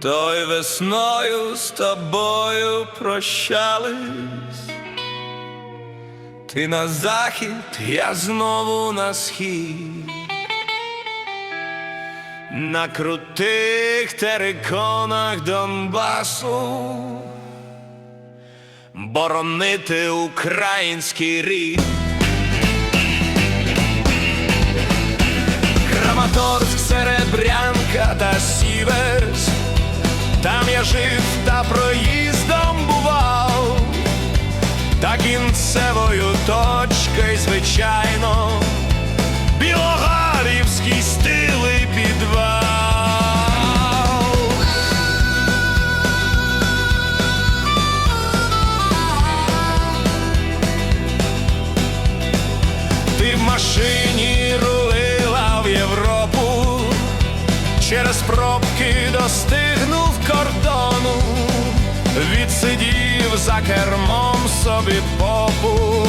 Той весною з тобою прощались, ти на захід, я знову на схід, на крутих териконах Донбасу, боронити український рід. Краматорськ, Серебрянка та я жив та проїздом бував, та кінцевою точкою, звичайно, Білогарівський стилий підвал. Ти в машині через пробки достигнув кордону, відсидів за кермом собі попу,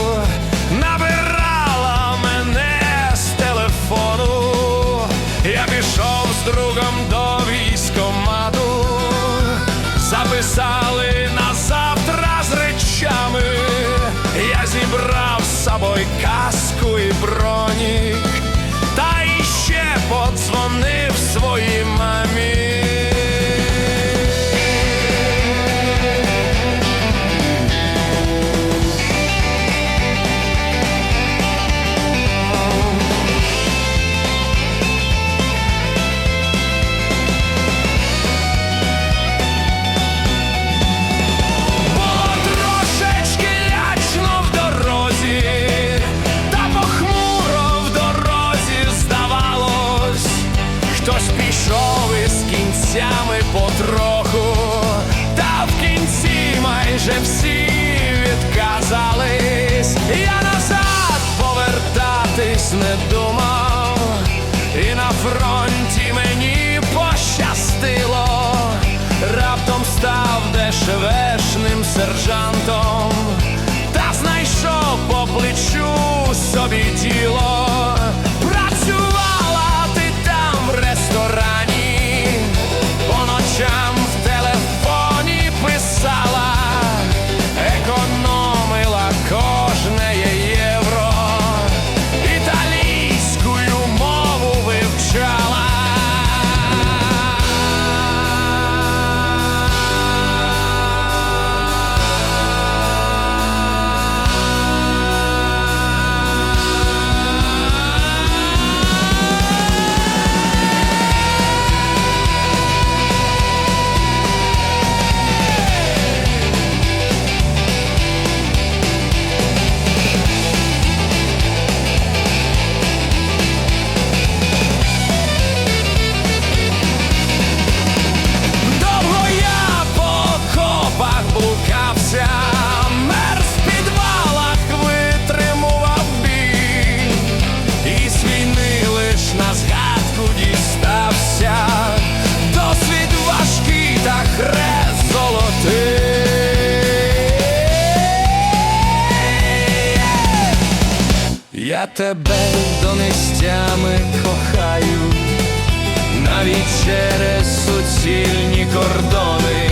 набирала мене з телефону, я пішов з другом до військомату, записали на завтра з речами, я зібрав з собою каску потроху, та в кінці майже всі відказались. Я назад повертатись не думав, і на фронті мені пощастило, раптом став дешевешним сержантом, та знайшов по плечу собі діло. Тебе донестями кохаю навіть через суцільні кордони.